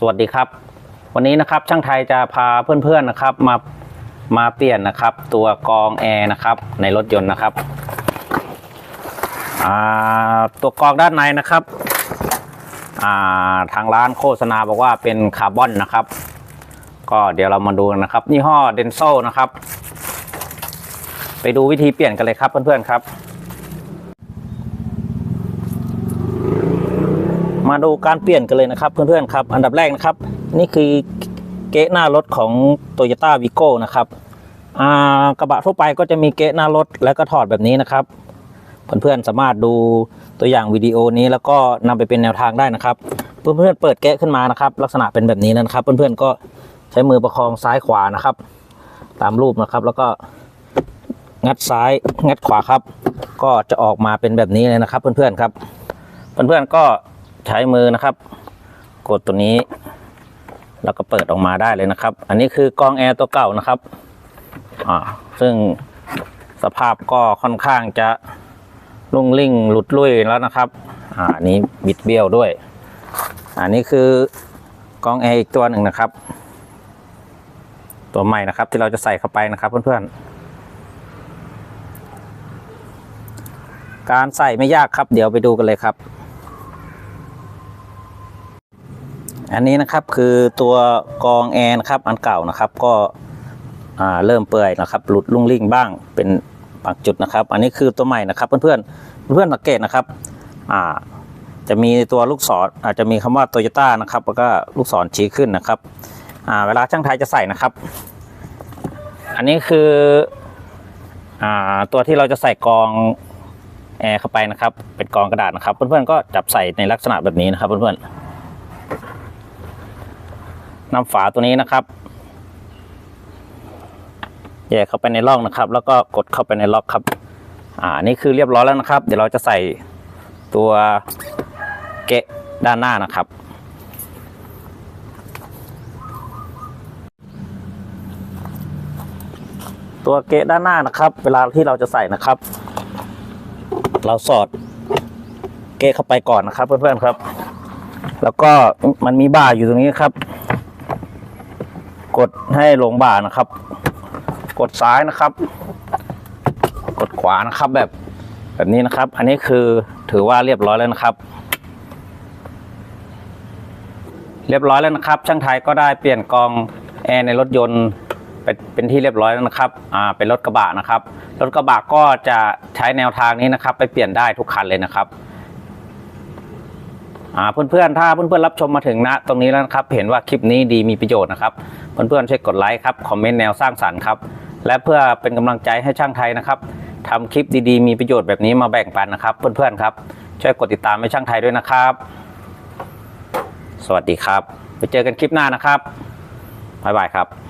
สวัสดีครับ วันนี้นะครับช่างไทยจะพาเพื่อนๆนะครับมามาเปลี่ยนนะครับ ตัวกรองแอร์นะครับในรถยนต์นะครับตัวกรองด้านในนะครับาทางร้านโฆษณาบอกว่าเป็นคาร์บอนนะครับ ก็เดี๋ยวเรามาดูกันนะครับยี่ห้อเดนโซนะครับ ไปดูวิธีเปลี่ยนกันเลยครับเพื่อนๆครับ มาดูการเปลี่ยนกันเลยนะครับ เพื่อนๆครับ อันดับแรกนะครับ นี่คือเก๊ะหน้ารถของ t o y ยต้าวีโก้นะครับอากระบะทั่วไปก็จะมีเก๊ะหน้ารถแล้วก็ถอดแบบนี้นะครับ เพื่อนๆสามารถดูตัวอย่างวิดีโอนี้แล้วก็นำไปเป็นแนวทางได้นะครับ เพื่อนๆเปิดแกะขึ้นมานะครับ ลักษณะเป็นแบบนี้นะครับ เพื่อนๆก็ใช้มือประคองซ้ายขวานะครับ ตามรูปนะครับแล้วก็งัดซ้ายงัดขวาครับ ก็จะออกมาเป็นแบบนี้เลยนะครับ เพื่อนๆครับ เพื่อนๆก็ ใช้มือนะครับ กดตัวนี้ แล้วก็เปิดออกมาได้เลยนะครับ อันนี้คือกองแอร์ตัวเก่านะครับอ่าซึ่งสภาพก็ค่อนข้างจะลุ่งลิ่งหลุดลุ่ยแล้วนะครับอ่าอันนี้บิดเบี้ยวด้วย อันนี้คือกองแอร์อีกตัวหนึ่งนะครับ ตัวใหม่นะครับที่เราจะใส่เข้าไปนะครับเพื่อนๆการใส่ไม่ยากครับ เดี๋ยวไปดูกันเลยครับ อันนี้นะครับคือตัวกองแอร์นะครับอันเก่านะครับก็เริ่มเปื่อยนะครับ หลุดลุ่งลิ่งบ้างเป็นบางจุดนะครับ อันนี้คือตัวใหม่นะครับ เพื่อนๆเพื่อนสังเกตนะครับอ่าจะมีตัวลูกศรอาจจะมีคำว่าโตโยต้านะครับ แล้วก็ลูกศรชี้ขึ้นนะครับอ่าเวลาช่างไทยจะใส่นะครับ อันนี้คืออ่าตัวที่เราจะใส่กองแอร์เข้าไปนะครับ เป็นกองกระดาษนะครับ เพื่อนๆก็จับใส่ในลักษณะแบบนี้นะครับเพื่อนๆ นำฝาตัวนี้นะครับ แยกเข้าไปในร่องนะครับ แล้วก็กดเข้าไปในล็อกครับ อ่านี่คือเรียบร้อยแล้วนะครับ เดี๋ยวเราจะใส่ตัวเกะด้านหน้านะครับ ตัวเกะด้านหน้านะครับ เวลาที่เราจะใส่นะครับ เราสอดเกะเข้าไปก่อนนะครับเพื่อนๆครับ แล้วก็มันมีบ่าอยู่ตรงนี้ครับ กดให้ลงบ่านะครับ กดซ้ายนะครับ กดขวานะครับแบบแบบนี้นะครับ อันนี้คือถือว่าเรียบร้อยแล้วนะครับ เรียบร้อยแล้วนะครับ ช่างไทยก็ได้เปลี่ยนกองแอร์ในรถยนต์เป็นเป็นที่เรียบร้อยแล้วนะครับ อ่า เป็นรถกระบะนะครับ รถกระบะก็จะใช้แนวทางนี้นะครับ ไปเปลี่ยนได้ทุกคันเลยนะครับ อ่า เพื่อนๆ ถ้าเพื่อนๆ รับชมมาถึงณตรงนี้แล้วนะครับ เห็นว่าคลิปนี้ดีมีประโยชน์นะครับ เพื่อนๆช่วยกดไลค์ครับคอมเมนต์แนวสร้างสรรค์ครับและเพื่อเป็นกำลังใจให้ช่างไทยนะครับทำคลิปดีๆ มีประโยชน์แบบนี้มาแบ่งปันนะครับ เพื่อนๆครับ ช่วยกดติดตามให้ช่างไทยด้วยนะครับ สวัสดีครับ ไปเจอกันคลิปหน้านะครับบ๊ายบายครับ